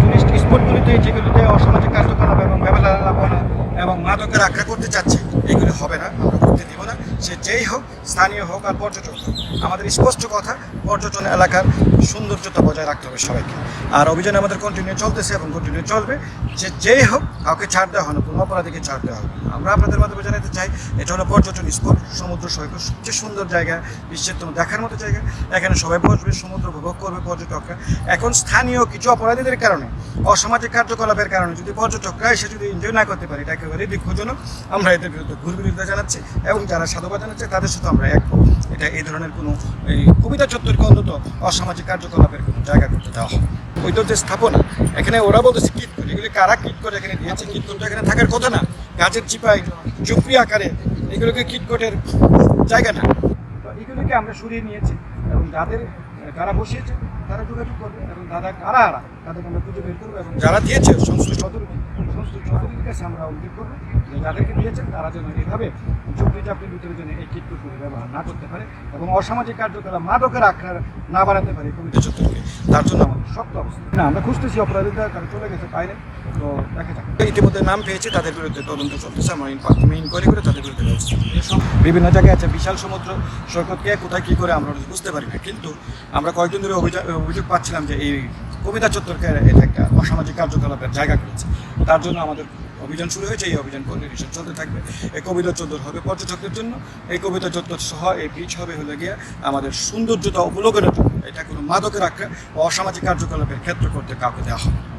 Tourist স্পটগুলিতে যেগুলিতে অসমাজ মাদকের আখ্যা করতে চাচ্ছে, এগুলি হবে না, আমরা করতে দিব না। সে যেই হোক, স্থানীয় হোক আর পর্যটক হোক, আমাদের স্পষ্ট কথা, পর্যটন এলাকার সৌন্দর্যতা বজায় রাখতে হবে সবাইকে। আর অভিযান আমাদের কন্টিনিউ চলতেছে এবং কন্টিনিউ চলবে। যে যেই হোক, কাউকে ছাড় দেওয়া হয় না, কোনো অপরাধীকে ছাড় দেওয়া হবে আমরা আপনাদের মাধ্যমে জানাতে চাই, এটা হলো পর্যটন স্পট, সমুদ্র সৈকত, সবচেয়ে সুন্দর জায়গা, বিশ্বের তো দেখার মতো জায়গা। এখানে সবাই বসবে, সমুদ্র উপভোগ করবে পর্যটকরা। এখন স্থানীয় কিছু অপরাধীদের কারণে অসামাজিক কার্যকলাপের কারণে যদি পর্যটকরা এসে যদি এনজয় না করতে পারে, এটা একেবারেই দুঃখজনক। আমরা এদের বিরুদ্ধে ঘুর বিরুদ্ধে জানাচ্ছি এবং যারা সাধুবাদ জানাচ্ছে, তাদের সাথে আমরা এক এটা এই ধরনের কোনো এই কবিতা চত্বরকে অন্তত অসামাজিক কার্যকলাপের কোনো জায়গা করতে দেওয়া হবে ওই তো যে স্থাপনা, এখানে ওরা বলতেছে কিট করে এগুলি কারা কিট করে এখানে দিয়েছে? কিট কোট এখানে থাকার কথা না। গাছের চিপায় চুপড়ি আকারে এগুলোকে কিটকোটের জায়গা না। এগুলিকে আমরা সরিয়ে নিয়েছি এবং যাদের, যারা বসিয়েছে তারা যোগাযোগ করবে এবং দাদা কারা আরা তাদেরকে আমরা খুঁজে বের করব এবং যারা দিয়েছে সংশ্লিষ্ট। অথরিটি সংশ্লিষ্ট কাছে আমরা উল্লেখ করব যাদেরকে দিয়েছেন, তারা যেন চুপড়ি চাপড়ির ভিতরে যেন এই কিটকুটগুলি ব্যবহার না করতে পারে এবং অসামাজিক কার্যকলাপ মাদকের আখড়া না বাড়াতে পারে কবিতা চতুর্থী তার জন্য আমাদের শক্ত অবস্থা না, আমরা খুঁজতেছি, অপরাধীরা তারা চলে গেছে বাইরে তো দেখা যাক। ইতিমধ্যে নাম পেয়েছে, তাদের বিরুদ্ধে তদন্ত চলতেছে, আমরা ইনকোয়ারি করে তাদের বিরুদ্ধে ব্যবস্থা বিভিন্ন জায়গায় আছে, বিশাল সমুদ্র, সৈকতকে কোথায় কী করে আমরা বুঝতে পারি না, কিন্তু আমরা কয়েকদিন ধরে অভিযোগ পাচ্ছিলাম যে এই কবিতা চত্বরকে এটা একটা অসামাজিক কার্যকলাপের জায়গা করেছে। তার জন্য আমাদের অভিযান শুরু হয়েছে, এই অভিযান কন্টিনিউশন চলতে থাকবে। এই কবিতা চত্বর হবে পর্যটকদের জন্য। এই কবিতা চত্বর সহ এই বীজ হবে হলে গিয়ে আমাদের সৌন্দর্যতা অবলোকনের জন্য। এটা কোনো মাদকের আখ্যা অসামাজিক কার্যকলাপের ক্ষেত্র করতে কাউকে দেওয়া হবে।